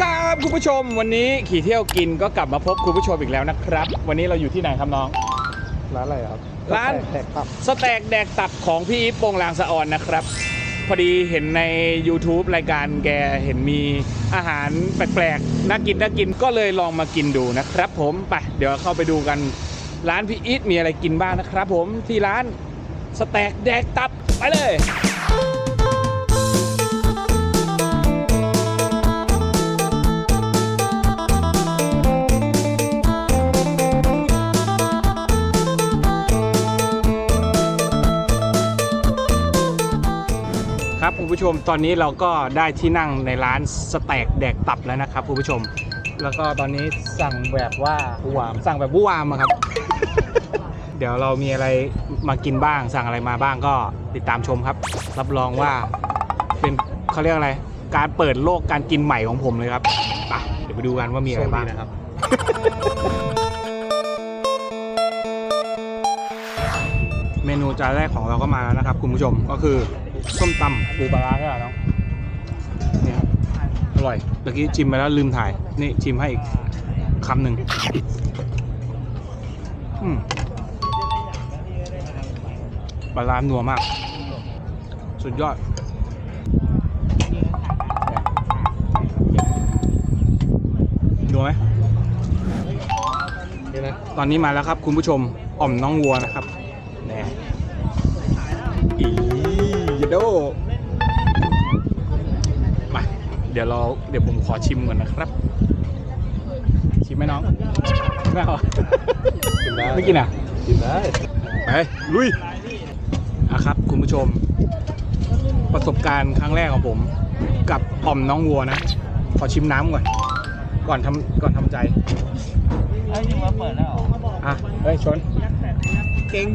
ครับคุณผู้ชมวันนี้ขี่เที่ยวกินก็กลับมาพบคุณผู้ชมอีกแล้วนะครับ วันนี้เราอยู่ที่ไหนครับน้อง ร้านอะไรครับร้านแตกตับสแต็กแดกตับของพี่อีฟโปงลางสะออนนะครับ พอดีเห็นใน YouTube รายการแกเห็นมีอาหารแปลกๆน่ากินน่ากินก็เลยลองมากินดูนะครับผมไปเดี๋ยวเข้าไปดูกันร้านพี่อีทมีอะไรกินบ้างนะครับผมที่ร้านสแต็กแดกตับไปเลย ผู้ชมตอนนี้เราก็ได้ที่นั่งในร้านสแต็กแดกตับแล้วนะครับคุณผู้ชม แล้วก็ตอนนี้สั่งแบบว่าผู้วามสั่งแบบวู้วามอะครับ เดี๋ยวเรามีอะไรมากินบ้าง สั่งอะไรมาบ้างก็ติดตามชมครับ รับรองว่าเป็นเขาเรียกอะไร การเปิดโลกการกินใหม่ของผมเลยครับไปเดี๋ยวไปดูกันว่ามีอะไรบ้างโชคดีนะครับเมนูจานแรกของเราก็มาแล้วนะครับ คุณผู้ชมก็คือ ส้มตำปูปลาร้าใช่ไหมน้องนี่ครับอร่อยเมื่อกี้ชิมไปแล้วลืมถ่าย นี่ชิมให้อีกคำหนึ่งอืมปลาร้านัวมาก สุดยอดนัวไหมนี่นะตอนนี้มาแล้วครับคุณผู้ชมอ่อมน้องวัวนะครับ โดมาเดี๋ยวเราเดี๋ยวผมขอชิมก่อนนะครับ ชิมไหมน้องไม่เอากินได้ไม่กินอะกินได้ไปลุยอะครับ คุณผู้ชม ประสบการณ์ครั้งแรกของผม กับอ่อมน้องวัวนะ ขอชิมน้ำก่อน ก่อนทำก่อนทำใจเอ้ยยังมาเปิดแล้วเหรออะเฮ้ยชนเก่ง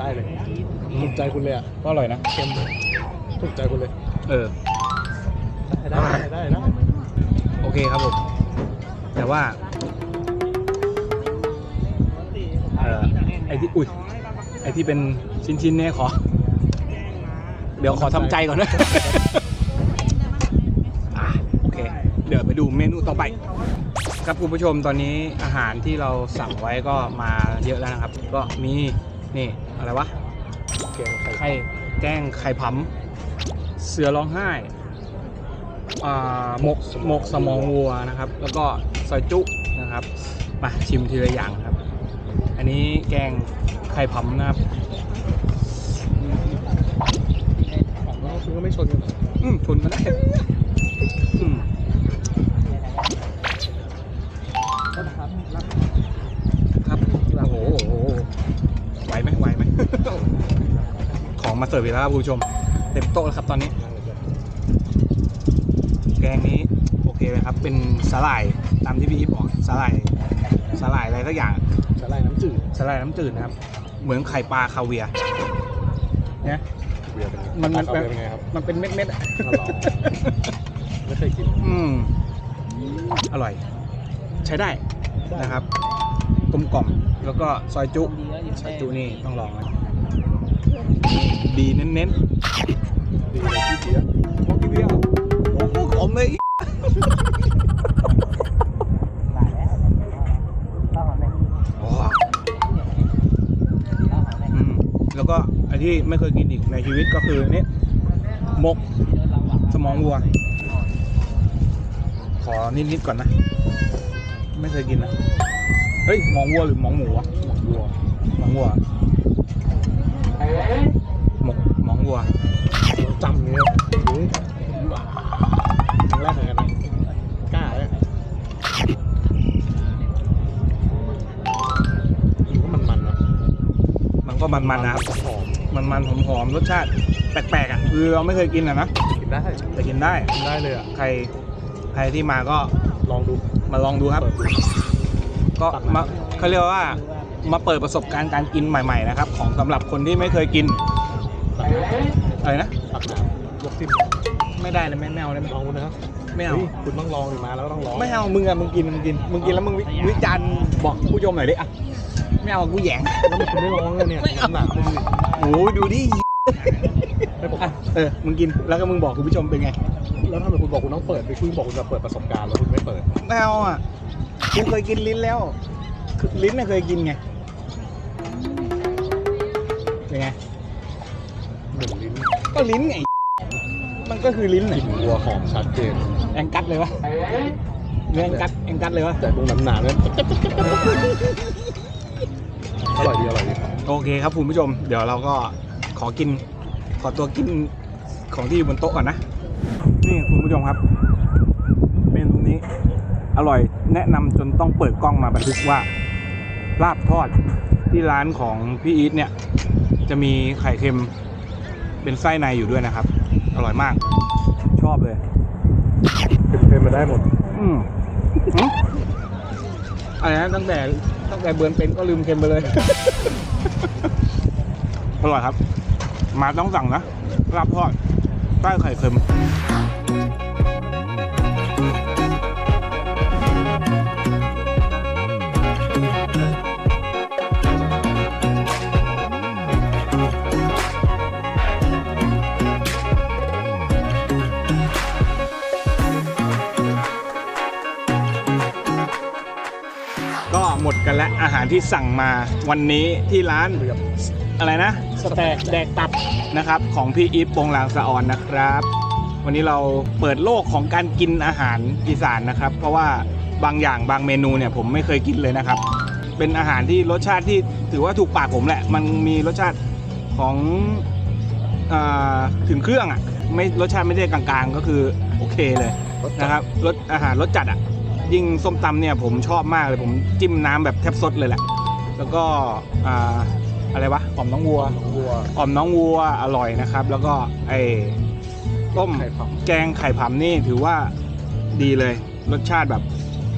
ได้เลยถูกใจคุณเลยอะก็อร่อยนะเค็มถูกใจคุณเลย เออ ได้ได้ได้นะโอเคครับผม แต่ว่าเอ่อไอที่อุ้ยไอที่เป็นชิ้นๆเนี่ยขอ เดี๋ยวขอทำใจก่อนนะอะโอเค เดี๋ยวไปดูเมนูต่อไปครับคุณผู้ชมตอนนี้อาหารที่เราสั่งไว้ก็มาเยอะแล้วนะครับ ก็มีนี่ อะไรวะเค็มไข่ไข่แกงไข่ผำเสือร้องไห้อ่าหมกหมกสมองวัวนะครับ แล้วก็ซอยจุนะครับมาชิมทีละอย่างครับ อันนี้แกงไข่ผำนะครับของเราคุณก็ไม่ชนกันเหรออืมชนมาได้อืม ของมาเสิร์ฟอีกแล้วครับคุณผู้ชม เต็มโต๊ะแล้วครับตอนนี้ แกงนี้โอเคเลยครับ เป็นสาหร่ายตามที่พี่อีฟบอกสาหร่ายสาหร่ายอะไรสักอย่างสาหร่ายน้ำจืดสาหร่ายน้ำจืดนะครับ เหมือนไข่ปลาคาเวียร์เนี่ยเบียร์เป็นไงมันมันเอาเบียร์เป็นไงครับมันเป็นเม็ดๆอะอ๋อเหรอไม่เคยกินอืมอร่อย ใช้ได้นะครับกลมกล่อมแล้วก็ซอยจุ ซอยจุนี่ต้องลองนะ ดีเน้นดีเลยพี่เบียร์ๆโอ้พี่เบี้ยโอ้โหขมเลยข้าวหอมเลยแล้วก็ไอนที่ไม่เคยกินอีกในชีวิตก็คือนี่หมกสมองวัว ขอนิดๆก่อนนะ ไม่เคยกินนะเฮ้ยหมองวัวหรือหมองหมูวะหมองวัวหมองวัว หมกหมองวัวจำเนี่ยหือครั้งแรกเหมือนกันนะกล้าเลยหรือว่ามันมันๆนะมันก็มันๆนะครับหอมมันมันๆหอมๆรสชาติแปลกๆอะคือเราไม่เคยกินอะนะกินได้แต่กินได้ กินได้เลยอะ ใครใครที่มาก็ลองดู มาลองดูครับเปิดดูก็มาเขาเรียกว่า มาเปิดประสบการณ์การกินใหม่ ๆ นะครับ ของสำหรับคนที่ไม่เคยกินตักน้อะไรนะำตักน้ำลวกจิ้มไม่ได้เลยไม่ไม่เอาเลยลองดูนะครับไม่เอาฮ้ยคุณต้องลองดิมาแล้วต้องลองไม่เอามึงอะมึงกินมึงกินมึงกินแล้วมึงวิวิจารณ์บอกผู้ชมหน่อยดิอะไม่เอากูแหยงแล้วมันคุณไม่ลองเลยเนี่ยไม่เอาน้ำหนักดูดิโอ้ยดูดิให้ผมอะเออมึงกินแล้วก็มึงบอกคุณผู้ชมเป็นไง แล้วทำไมคุณบอกคุณต้องเปิดไปคุณบอกคุณจะเปิดประสบการณ์แล้วคุณไม่เปิดไม่เอาอะกูเคยกินลิ้นแล้วคือลิ้นน่ะเคยกินไง ก็ลิ้นไงมันก็คือลิ้นกน่ะลิ่นวัวหอมชัดเจนแองกัดเลยวะเนื้อแองกัดแองกัดเลยวะแต่ตรงหนาๆเนี่ยอร่อยดีอร่อยดีโอเคครับคุณผู้ชม เดี๋ยวเราก็ขอกิน ขอตัวกินของที่อยู่บนโต๊ะก่อนนะ นี่คุณผู้ชมครับ เมนูนี้ อร่อยแนะนำจนต้องเปิดกล้องมาบันทึกว่าลาบทอดที่ร้านของพี่อีทเนี่ย จะมีไข่เค็ม เป็นไส้ในอยู่ด้วยนะครับ อร่อยมาก ชอบเลยเป็นๆมาได้หมด อืมหึอะไรนะตั้งแต่ตั้งแต่เบือนเป็นก็ลืมเค็มไปเลย อร่อยครับ มาต้องสั่งนะลาบทอดใต้ไข่เค็ม หมดกันแล้วอาหารที่สั่งมาวันนี้ที่ร้านอะไรนะสแต็กแดกตับนะครับ ของพี่อีฟโปงลางสะออนนะครับ วันนี้เราเปิดโลกของการกินอาหารอีสานนะครับ เพราะว่าบางอย่างบางเมนูเนี่ยผมไม่เคยกินเลยนะครับ เป็นอาหารที่รสชาติที่ถือว่าถูกปากผมแหละ มันมีรสชาติของอาถึงเครื่องอะไม่รสชาติไม่ได้กลางๆ ก็คือโอเคเลยนะครับรสอาหารรสจัดอะ ยิ่งส้มตำเนี่ยผมชอบมากเลยผมจิ้มน้ำแบบแทบซดเลยแหละ แล้วก็อ่าอะไรวะอ่อมน้องวัววัวอ่อมน้องวัวอร่อยนะครับ แล้วก็ไอ้ต้มไข่ผำแกงไข่ผำนี่ถือว่าดีเลย รสชาติแบบ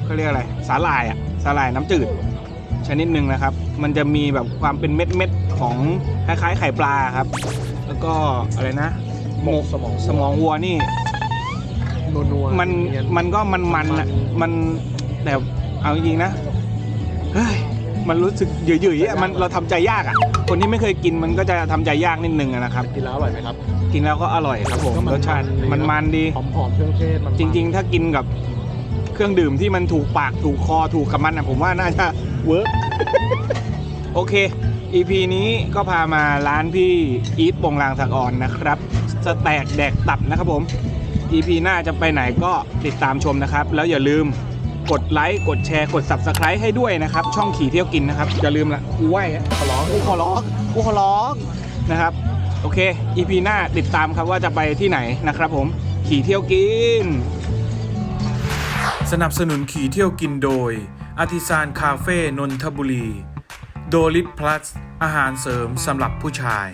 เขาเรียกอะไร สาหร่ายอะสาหร่ายน้ำจืด ชนิดหนึ่งนะครับ มันจะมีแบบความเป็นเม็ดเม็ดๆของคล้ายๆ ไข่ปลาครับ แล้วก็อะไรนะหมกสมองสมองวัวนี่ นัวๆมันเยมันก็มันมันอะมันแต่เอาจริงๆนะเฮ้ยมันรู้สึกหยืดๆอะมันเราทำใจยากอะ คนที่ไม่เคยกินมันก็จะทำใจยากนิดนึงอะนะครับ กินแล้วอร่อยไหมครับกินแล้วก็อร่อยครับผมก็มันรสชาติมันดีมันมันดี หอมๆเครื่องเทศมันจริง ๆ ถ้ากินกับเครื่องดื่มที่มันถูกปากถูกคอถูกกับมันอะผมว่าน่าจะเวิร์ก โอเค EP นี้ก็พามาร้านพี่อีทปงลางสักอ่อนนะครับ สแต็กแดกตับนะครับผม EP หน้าจะไปไหนก็ติดตามชมนะครับ แล้วอย่าลืมกดไลค์กดแชร์กด Subscribe ให้ด้วยนะครับ ช่องขี่เที่ยวกินนะครับอย่าลืมละกูไหวอะขอร้องกูขอร้องกูขอร้องนะครับ โอเค EP หน้าติดตามครับว่าจะไปที่ไหนนะครับผมขี่เที่ยวกิน สนับสนุนขี่เที่ยวกินโดยอาติซานคาเฟ่นนทบุรี โดลิทพลัสอาหารเสริมสำหรับผู้ชาย